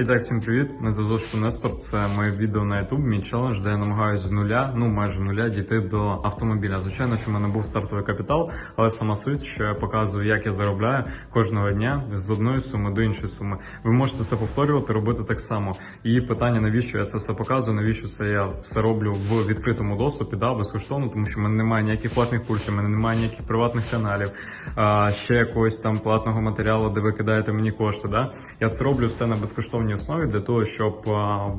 І так, всім привіт! Мене звати Нестор. Це моє відео на YouTube, мій челендж, де я намагаюся з нуля, ну майже нуля, дійти до автомобіля. Звичайно, що в мене був стартовий капітал, але сама суть, що я показую, як я заробляю кожного дня з одної суми до іншої суми. Ви можете це повторювати, робити так само. І питання, навіщо я це все показую, навіщо це я все роблю в відкритому доступі, да, безкоштовно, тому що в мене немає ніяких платних курсів, в мене немає ніяких приватних каналів, а, ще якогось там платного матеріалу, де ви кидаєте мені кошти. Да? Я це роблю все на безкоштовній основі для того, щоб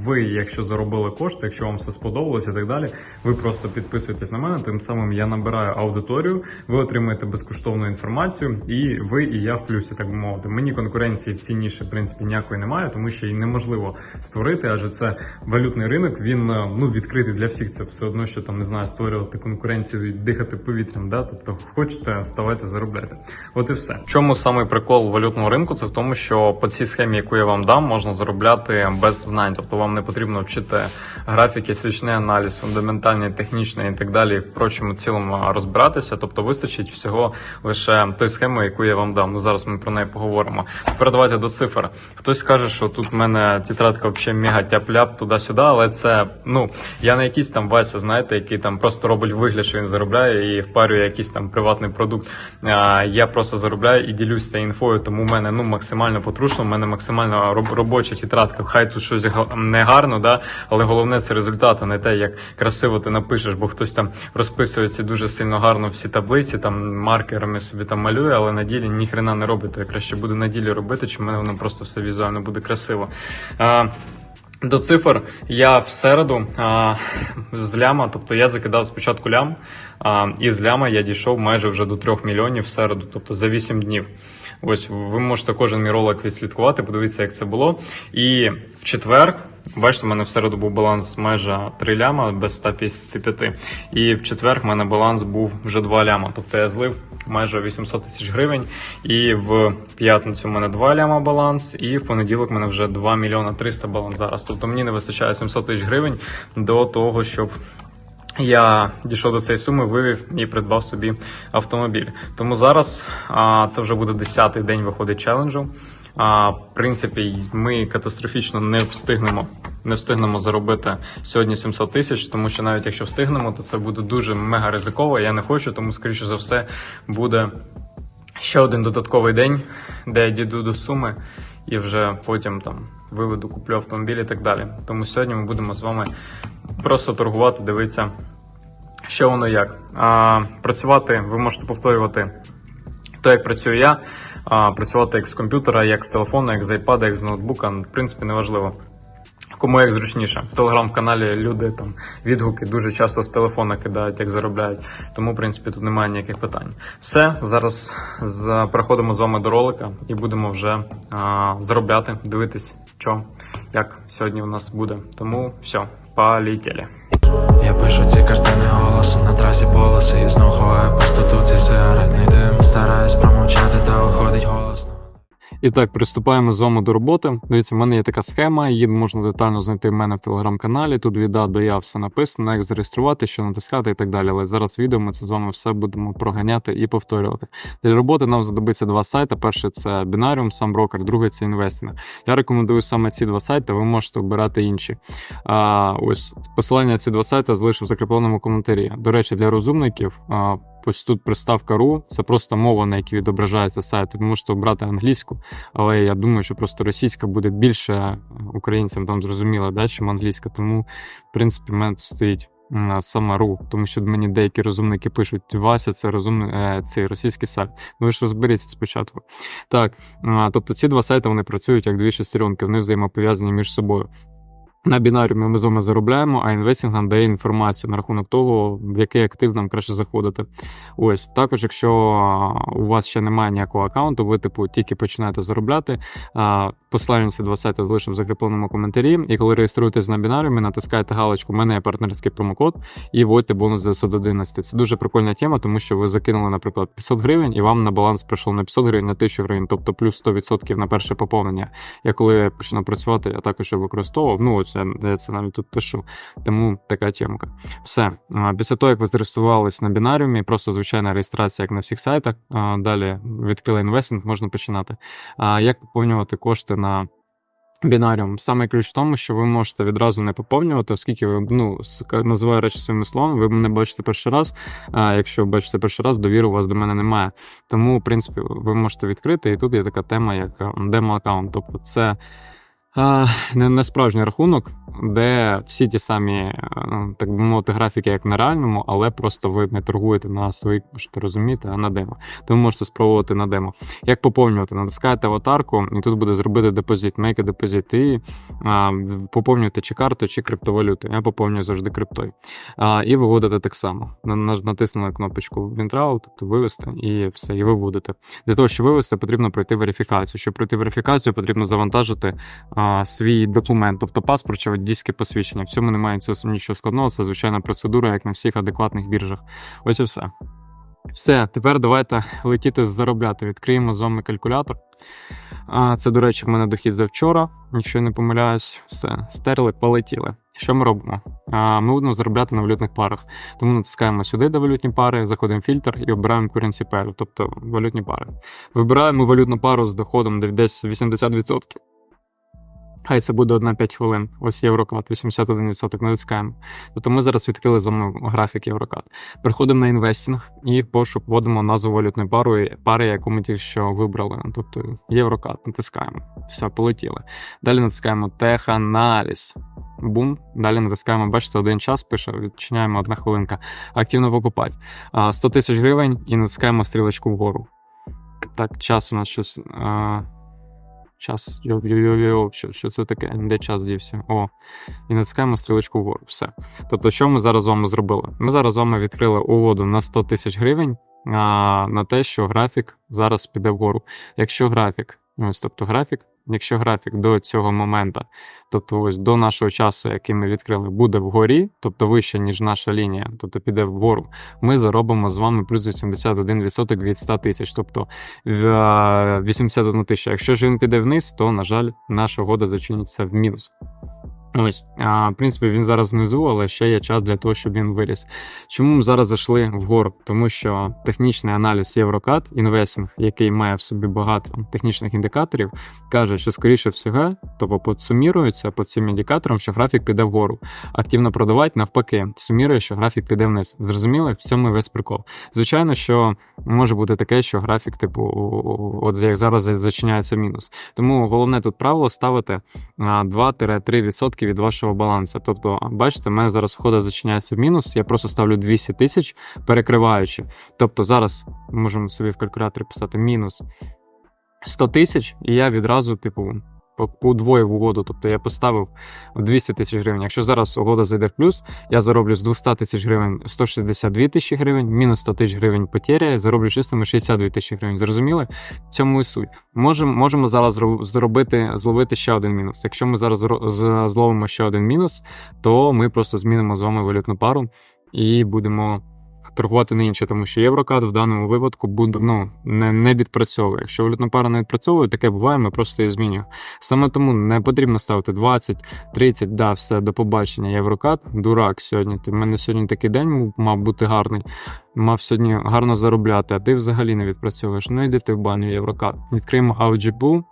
ви, якщо заробили кошти, якщо вам все сподобалось і так далі, ви просто підписуєтесь на мене. Тим самим я набираю аудиторію, ви отримаєте безкоштовну інформацію, і ви і я в плюсі, так би мовити. Мені конкуренції цій в принципі, ніякої немає, тому що її неможливо створити, адже це валютний ринок. Він е, ну відкритий для всіх. Це все одно, що там не знаю, створювати конкуренцію і дихати повітрям. Да? Тобто, хочете, ставайте, заробляйте. От і все. В чому саме прикол валютного ринку? Це в тому, що по цій схемі, яку я вам дам, можна заробляти без знань. Тобто вам не потрібно вчити графіки, свічний аналіз, фундаментальний, технічний і так далі. В прочому цілому розбиратися. Тобто вистачить всього лише той схеми, яку я вам дам. Ну зараз ми про неї поговоримо. Тепер давайте до цифр. Хтось каже, що тут в мене тетрадка взагалі мега тяп-ляп туди-сюди, але це ну я не якийсь там Вася, знаєте, який там просто робить вигляд, що він заробляє і впарює якийсь там приватний продукт. Я просто заробляю і ділюся інфою, тому в мене ну максимально потрушно, в мене максимально роб- робоча тетрадка. Хай тут щось не гарно, да, але головне це результат, а не те, як красиво ти напишеш, бо хтось там розписується дуже сильно гарно всі таблиці, там маркерами собі там малює, але на ділі ніхрена не робить. То я краще буду на ділі робити, чи в мене воно просто все візуально буде красиво. А, до цифр я в середу а, з ляма, тобто я закидав спочатку лям, а, і з ляма я дійшов майже вже до 3 мільйонів в середу, тобто за 8 днів. Ось ви можете кожен мій ролик відслідкувати, подивитися, як це було. І в четвер, бачите, в мене в середу був баланс майже 3 ляма без 155. І в четвер в мене баланс був вже 2 ляма. Тобто я злив майже 800 тисяч гривень. І в п'ятницю в мене 2 ляма баланс, і в понеділок в мене вже 2 мільйона 300 баланс зараз. Тобто мені не вистачає 700 тисяч гривень до того, щоб я дійшов до цієї суми, вивів і придбав собі автомобіль. Тому зараз а, це вже буде 10-й день виходить челенджу. А, в принципі, ми катастрофічно не встигнемо. Не встигнемо заробити сьогодні 700 тисяч, тому що навіть якщо встигнемо, то це буде дуже мега ризиково. Я не хочу, тому скоріше за все буде ще один додатковий день, де я дійду до суми і вже потім там виведу, куплю автомобіль і так далі. Тому сьогодні ми будемо з вами просто торгувати, дивитися, що воно як. А, працювати ви можете повторювати то, як працюю я, а, працювати як з комп'ютера, як з телефону, як з айпада, як з ноутбука, в принципі, неважливо. Кому як зручніше. В телеграм-каналі люди там відгуки дуже часто з телефона кидають, як заробляють. Тому, в принципі, тут немає ніяких питань. Все, зараз переходимо з вами до ролика і будемо вже а, заробляти, дивитись, що, як сьогодні у нас буде. Тому все, полетіли. Я пишу ці картини голосом на трасі полоси І знов І так, приступаємо з вами до роботи. Дивіться, в мене є така схема, її можна детально знайти в мене в телеграм-каналі. Тут від А до Я все написано, як зареєструвати, що натискати і так далі. Але зараз відео ми це з вами все будемо проганяти і повторювати. Для роботи нам знадобиться два сайти. Перший це Binarium, сам брокер, другий це інвестинг. Я рекомендую саме ці два сайти, ви можете обирати інші. А, ось посилання на ці два сайти залишу в закріпленому коментарі. До речі, для розумників. Ось тут приставка .ru, це просто мова, на якій відображається сайт. Ви можете обрати англійську, але я думаю, що просто російська буде більше українцям там зрозуміла, да, чим англійська. Тому, в принципі, в мене тут стоїть сама .ru, тому що мені деякі розумники пишуть: Вася, це розумний е, цей російський сайт. Ну ви ж розберіться спочатку. Так, тобто ці два сайти вони працюють як дві шестеренки, вони взаємопов'язані між собою. На бінаріумі ми з вами заробляємо, а інвестинг нам дає інформацію на рахунок того, в який актив нам краще заходити. Ось також, якщо у вас ще немає ніякого аккаунту, ви типу тільки починаєте заробляти. Посилання на два сайти залишив в закріпленому коментарі. І коли реєструєтесь на бінаріумі, натискаєте галочку мене є партнерський промокод і вводьте бонус за 11. Це дуже прикольна тема, тому що ви закинули, наприклад, 500 гривень, і вам на баланс прийшло не 500 гривень, а 1000 гривень, тобто плюс 100% на перше поповнення. Я коли починав працювати, я також використовував. Ну, ось я це навіть тут пишу. Тому така темка. Все. Після того, як ви зареєструвались на бінаріумі, просто звичайна реєстрація, як на всіх сайтах. Далі відкрили інвестинг, можна починати. А Як поповнювати кошти на Бінаріум. Саме ключ в тому, що ви можете відразу не поповнювати, оскільки ви ну називаю речі своїми словами, ви мене бачите перший раз. А якщо бачите перший раз, довіри у вас до мене немає. Тому, в принципі, ви можете відкрити, і тут є така тема, як демо-аккаунт. Тобто, це не, не справжній рахунок, де всі ті самі, е, ну, так би мовити, графіки, як на реальному, але просто ви не торгуєте на свої кошти, розумієте, а на демо. Тому можете спробувати на демо. Як поповнювати? Натискаєте аватарку, і тут буде зробити депозит, a депозит, і а, поповнюєте чи карту, чи криптовалюту. Я поповнюю завжди криптою. А, і виводите так само. На- на- Натиснули кнопочку Withdraw, тобто вивести, і все, і виводите. Для того, щоб вивести, потрібно пройти верифікацію. Щоб пройти верифікацію, потрібно завантажити а, свій документ, тобто паспорт чи водійське посвідчення. В цьому немає цього нічого складного, це звичайна процедура, як на всіх адекватних біржах. Ось і все. Все, тепер давайте летіти заробляти. Відкриємо з вами калькулятор. А, це, до речі, в мене дохід за вчора, якщо я не помиляюсь, все, стерли, полетіли. Що ми робимо? Ми будемо заробляти на валютних парах. Тому натискаємо сюди, де валютні пари, заходимо в фільтр і обираємо currency pair, тобто валютні пари. Вибираємо валютну пару з доходом десь 80%. Хай це буде 1-5 хвилин. Ось єврокат, 81%. Натискаємо. Тобто ми зараз відкрили з вами графік єврокат. Переходимо на інвестінг і пошук вводимо назву валютної пари, пари, яку ми тільки що вибрали. Тобто єврокат. Натискаємо. Все, полетіли. Далі натискаємо теханаліз. Бум. Далі натискаємо, бачите, один час пише, відчиняємо одна хвилинка. Активно покупати. А, 100 тисяч гривень і натискаємо стрілочку вгору. Так, час у нас щось. Час. Йо-йо-йо, що, що це таке? Де час дівся? О. І натискаємо стрілочку вгору. Все. Тобто, що ми зараз з вами зробили? Ми зараз з вами відкрили угоду на 100 тисяч гривень а, на те, що графік зараз піде вгору. Якщо графік, ось тобто графік, якщо графік до цього моменту, тобто ось до нашого часу, який ми відкрили, буде вгорі, тобто вище, ніж наша лінія, тобто піде вгору, ми заробимо з вами плюс 81% від 100 тисяч, тобто 81 тисячу. Якщо ж він піде вниз, то, на жаль, наша угода зачиниться в мінус. Ось, а, в принципі, він зараз внизу, але ще є час для того, щоб він виріс. Чому ми зараз зайшли вгору? Тому що технічний аналіз Єврокат інвестинг, який має в собі багато технічних індикаторів, каже, що скоріше всього, тобто подсумірується по цим індикаторам, що графік піде вгору. Активно продавати навпаки, сумірує, що графік піде вниз. Зрозуміло, в цьому весь прикол. Звичайно, що може бути таке, що графік, типу, от як зараз зачиняється мінус. Тому головне тут правило ставити 2-3% відсотків від вашого балансу. Тобто, бачите, в мене зараз входа зачиняється в мінус, я просто ставлю 200 тисяч, перекриваючи. Тобто, зараз можемо собі в калькуляторі писати мінус 100 тисяч, і я відразу, типу, подвоїв угоду. Тобто я поставив 200 тисяч гривень. Якщо зараз угода зайде в плюс, я зароблю з 200 тисяч гривень 162 тисячі гривень, мінус 100 тисяч гривень потеря, я зароблю чистими 62 тисячі гривень. Зрозуміли? В цьому і суть. Можемо, можемо зараз зробити, зловити ще один мінус. Якщо ми зараз зловимо ще один мінус, то ми просто змінимо з вами валютну пару і будемо торгувати на інше, тому що єврокад в даному випадку буде ну, не, не відпрацьовує. Якщо валютна пара не відпрацьовує, таке буває, ми просто її змінюємо. Саме тому не потрібно ставити 20, 30, да, все, до побачення. Єврокат, дурак сьогодні. Ти в мене сьогодні такий день мав бути гарний. Мав сьогодні гарно заробляти, а ти взагалі не відпрацьовуєш. Ну йди ти в баню Єврокат. Відкриємо AuGPU.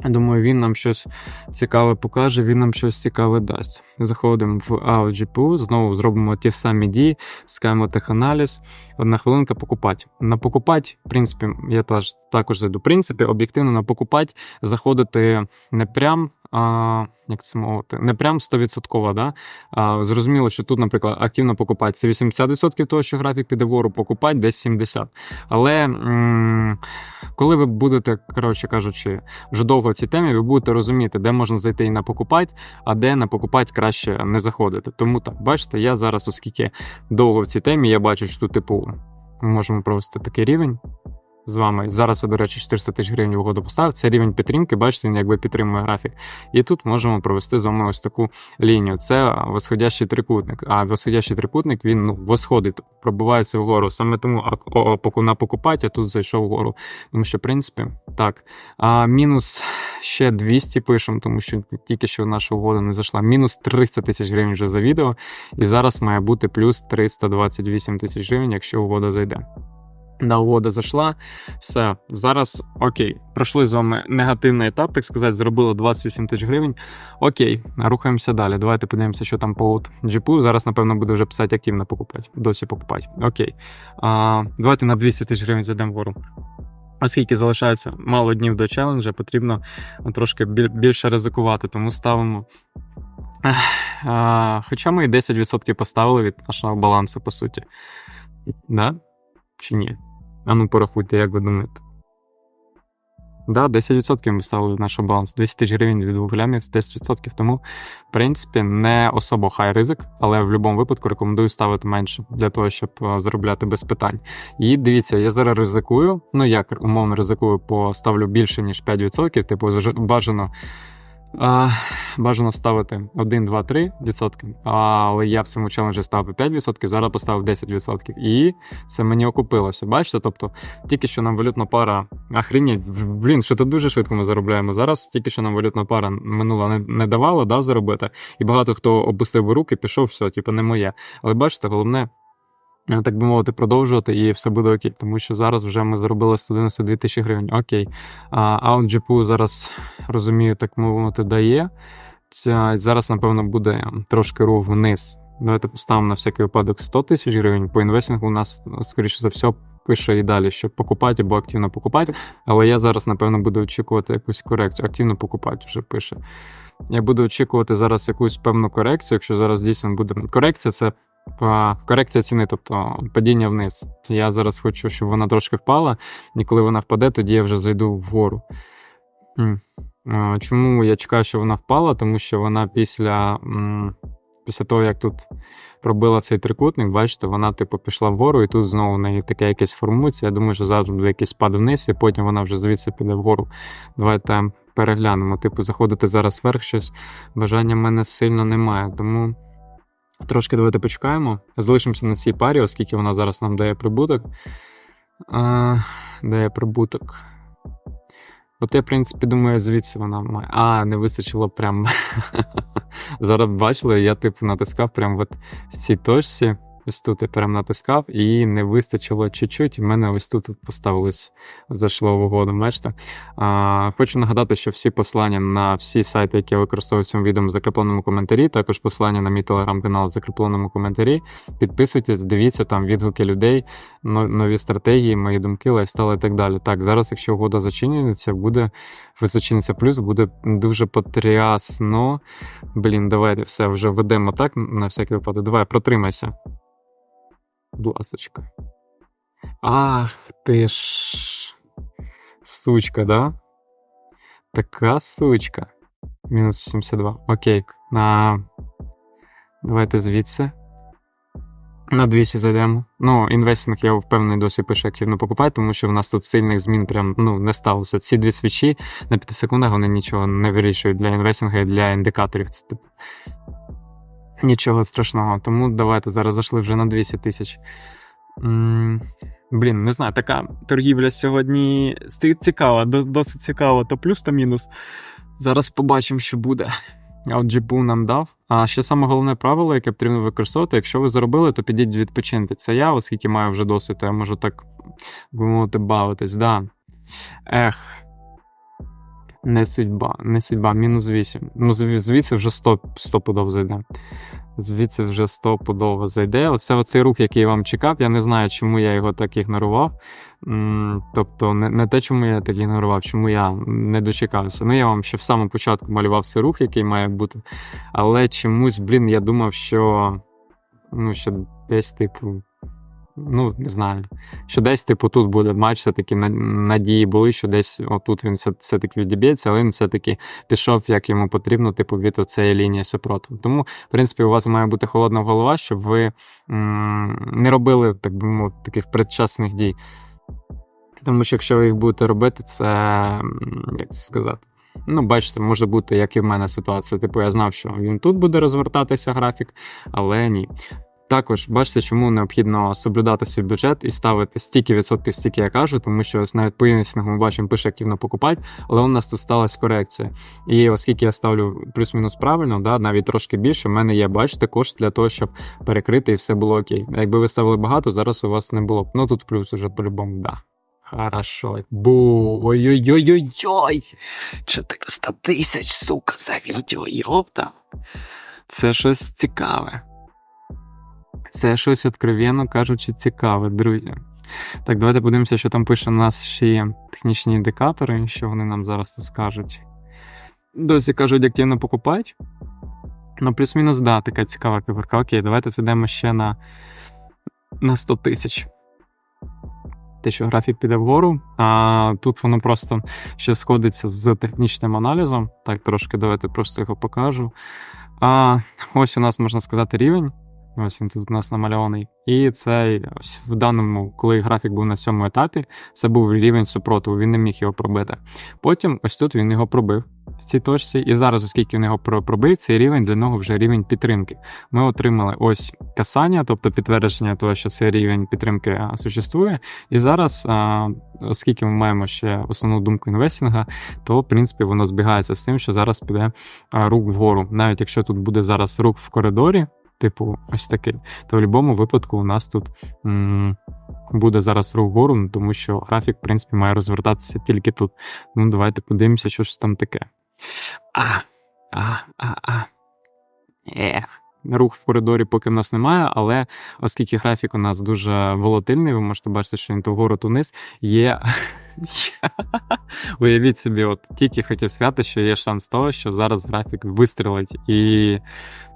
Думаю, він нам щось цікаве покаже, він нам щось цікаве дасть. Заходимо в AOGPU, знову зробимо ті самі дії, скаємо теханаліз. Одна хвилинка покупати. На покупати, в принципі, я теж також зайду. В принципі, об'єктивно на покупати заходити не прям. А, як це мовити, не прям 100%, да? а, зрозуміло, що тут, наприклад, активно покупати це 80% того, що графік піде вгору, покупати десь 70%. Але м- коли ви будете, коротше кажучи, вже довго в цій темі, ви будете розуміти, де можна зайти і на покупати, а де на покупати краще не заходити. Тому так, бачите, я зараз, оскільки довго в цій темі, я бачу, що тут, типу, ми можемо провести такий рівень. З вами зараз, я, до речі, 400 тисяч гривень угоду поставив. Це рівень підтримки, бачите, він якби підтримує графік. І тут можемо провести з вами ось таку лінію. Це восходящий трикутник. А восходящий трикутник він ну, восходить, пробивається вгору. Саме тому на покупати, а тут зайшов вгору. Тому що, в принципі, так. А, мінус ще 200 пишемо, тому що тільки що наша угода не зайшла. Мінус 300 тисяч гривень вже за відео. І зараз має бути плюс 328 тисяч гривень, якщо угода зайде. Да, угода зайшла. Все, зараз окей. Пройшли з вами негативний етап, так сказати, зробили 28 тисяч гривень. Окей, рухаємося далі. Давайте подивимося, що там по джипу. Зараз, напевно, буду вже писати активно покупати. Досі покупати. Окей. А, давайте на 200 тисяч гривень зайдемо вгору. Оскільки залишається мало днів до челенджа, потрібно трошки більше ризикувати, тому ставимо. Хоча ми і 10% поставили від нашого балансу, по суті. Да? Чи ні? А ну порахуйте, як ви думаєте. Да, 10% ми ставили наш баланс. 200 тисяч гривень від двох глямів, 10%. Тому, в принципі, не особо хай ризик, але в будь-якому випадку рекомендую ставити менше для того, щоб е, заробляти без питань. І дивіться, я зараз ризикую. Ну як умовно ризикую, поставлю більше, ніж 5%, типу, бажано. А, бажано ставити 1, 2, 3 відсотки, але я в цьому челенджі ставив 5 відсотків, зараз поставив 10 відсотків. І це мені окупилося. Бачите? Тобто, тільки що нам валютна пара. Охренеть, в- блін, що то дуже швидко ми заробляємо. Зараз тільки що нам валютна пара минула не, не давала да, заробити. І багато хто опустив руки, пішов, все, типу, не моє. Але бачите, головне. Е, Так би мовити, продовжувати і все буде окей, тому що зараз вже ми заробили 192 тисячі гривень. Окей. А, от GPU зараз розумію, так мовити, дає. Ця, зараз, напевно, буде трошки рух вниз. Давайте поставимо на всякий випадок 100 тисяч гривень. По інвестингу у нас, скоріше за все, пише і далі, що покупати або активно покупати. Але я зараз, напевно, буду очікувати якусь корекцію. Активно покупати вже пише. Я буду очікувати зараз якусь певну корекцію. Якщо зараз дійсно буде корекція, це корекція ціни, тобто падіння вниз. Я зараз хочу, щоб вона трошки впала, і коли вона впаде, тоді я вже зайду вгору. Чому я чекаю, що вона впала? Тому що вона після, після того, як тут пробила цей трикутник, бачите, вона типу пішла вгору, і тут знову в неї таке якесь формується. Я думаю, що зараз буде якийсь спад вниз, і потім вона вже звідси піде вгору. Давайте переглянемо. Типу, заходити зараз вверх щось. Бажання в мене сильно немає. Тому трошки давайте почекаємо. Залишимося на цій парі, оскільки вона зараз нам дає прибуток. А, дає прибуток. От я, в принципі, думаю, звідси вона має. А, не вистачило прям. Зараз бачили, я типу натискав прям от в цій точці. Ось тут я прям натискав, і не вистачило чуть-чуть. І мене ось тут поставилось, зайшло в угоду. Бачите? А, хочу нагадати, що всі посилання на всі сайти, які я використовую в цьому відео, в закріпленому коментарі. Також посилання на мій телеграм-канал в закріпленому коментарі. Підписуйтесь, дивіться там відгуки людей, нові стратегії, мої думки, лайфстайл і так далі. Так, зараз, якщо угода зачиниться, буде зачиниться плюс, буде дуже потрясно. Блін, давайте все вже ведемо так на всякий випадок. Давай, протримайся. Будь ласочка. Ах ти ж. Сучка, да? Така сучка. Мінус 82. Окей. На... Давайте звідси. На 200 зайдемо. Ну, інвестинг, я впевнений, досі пише активно покупати, тому що в нас тут сильних змін прям ну, не сталося. Ці дві свічі на 5 секундах вони нічого не вирішують для інвестингу і для індикаторів. Це типу. Нічого страшного. Тому давайте зараз зайшли вже на 200 тисяч. Блін, не знаю, така торгівля сьогодні цікава, досить цікава, то плюс, то мінус. Зараз побачимо, що буде. А от нам дав. А ще саме головне правило, яке потрібно використовувати, якщо ви заробили, то підіть відпочиньте. Це я, оскільки маю вже досвід, то я можу так би мовити, бавитись. Да. Ех. Не судьба, не судьба, мінус 8. Ну, звідси вже 100, 100 пудов зайде. Звідси вже 100 пудово зайде. Оце оцей рух, який вам чекав. Я не знаю, чому я його так ігнорував. Тобто, не, не те, чому я так ігнорував, чому я не дочекався. Ну, я вам ще в самому початку малював цей рух, який має бути. Але чомусь, блін, я думав, що. Ну, що десь, типу. Ну, не знаю. Що десь, типу, тут буде матч, все-таки надії були, що десь отут він все- все-таки відіб'ється, але він все-таки пішов, як йому потрібно, типу, від оцеї лінії супротиву. Тому, в принципі, у вас має бути холодна голова, щоб ви м, не робили, так би мовити, таких предчасних дій. Тому що якщо ви їх будете робити, це як це сказати. Ну, бачите, може бути, як і в мене ситуація. Типу, я знав, що він тут буде розвертатися графік, але ні. Також бачите, чому необхідно соблюдати свій бюджет і ставити стільки відсотків, стільки я кажу, тому що ось навіть по інвестингу ми бачимо, пише активно покупати, але у нас тут сталася корекція. І оскільки я ставлю плюс-мінус правильно, да, навіть трошки більше, в мене є, бачите, кошт для того, щоб перекрити і все було окей. Якби ви ставили багато, зараз у вас не було б. Ну тут плюс уже по-любому, да. Хорошо. Бу. Ой-ой-ой-ой-ой. 400 тисяч, сука, за відео, йопта. Це щось цікаве. Це щось откровенно кажучи цікаве, друзі. Так, давайте подивимося, що там пише у нас ще технічні індикатори, що вони нам зараз тут скажуть. Досі кажуть, активно покупають. Ну, плюс-мінус, да, така цікава киберка. Окей, давайте зайдемо ще на, на 100 тисяч. Те, що графік піде вгору, а тут воно просто ще сходиться з технічним аналізом. Так, трошки давайте просто його покажу. А, ось у нас можна сказати рівень. Ось він тут у нас намальований. І цей ось в даному, коли графік був на цьому етапі, це був рівень супротиву, він не міг його пробити. Потім ось тут він його пробив в цій точці, і зараз, оскільки він його пробив, цей рівень для нього вже рівень підтримки. Ми отримали ось касання, тобто підтвердження того, що цей рівень підтримки а, существує. І зараз, а, оскільки ми маємо ще основну думку інвестінга, то в принципі воно збігається з тим, що зараз піде а, рух вгору. Навіть якщо тут буде зараз рух в коридорі, типу ось такий, то в будь-якому випадку у нас тут м- буде зараз рух вгору, ну, тому що графік, в принципі, має розвертатися тільки тут. Ну, давайте подивимося, що ж там таке. А, а, а, а. Ех. Рух в коридорі поки в нас немає, але оскільки графік у нас дуже волатильний, ви можете бачити, що він то вгору, то вниз, є. Уявіть собі, от тільки хотів сказати, що є шанс того, що зараз графік вистрілить і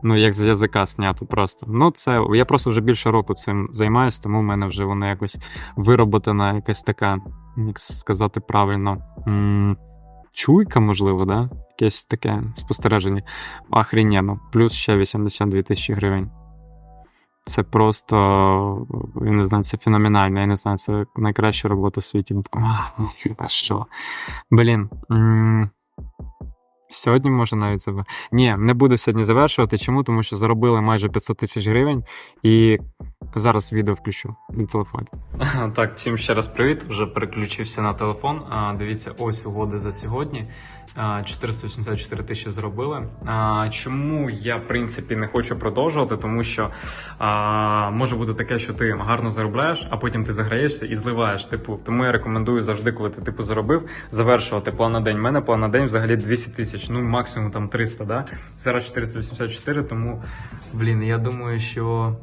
ну, як з язика знято просто. Ну, це я просто вже більше року цим займаюся, тому в мене вже воно якось вироботана, якась така, як сказати правильно, чуйка, можливо, да? Якесь таке спостереження. Охрененно. Плюс ще 82 тисячі гривень. Це просто, я не знаю, це феноменально. Я не знаю, це найкраща робота в світі. А, що. Блін. Сьогодні може навіть себе. Ні, не буду сьогодні завершувати. Чому? Тому що заробили майже 500 тисяч гривень і зараз відео включу на телефоні. Так, всім ще раз привіт. Вже переключився на телефон. Дивіться, ось угоди за сьогодні. А, 484 тисячі зробили. Чому я, в принципі, не хочу продовжувати? Тому що може бути таке, що ти гарно заробляєш, а потім ти заграєшся і зливаєш. Типу, тому я рекомендую завжди, коли ти типу заробив, завершувати план на день. У мене план на день взагалі 200 тисяч, ну максимум там 300, да? Зараз 484, тому блін, я думаю, що.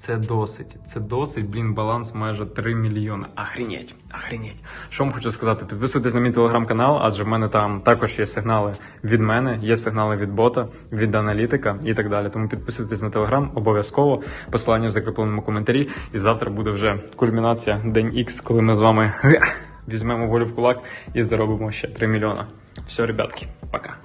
Це досить. Це досить, блін, баланс майже 3 мільйони. Охренеть, охренеть. Що вам хочу сказати? Підписуйтесь на мій телеграм-канал, адже в мене там також є сигнали від мене, є сигнали від бота, від аналітика і так далі. Тому підписуйтесь на телеграм обов'язково. Посилання в закріпленому коментарі. І завтра буде вже кульмінація день X, коли ми з вами візьмемо волю в кулак і заробимо ще 3 мільйона. Все, ребятки, пока.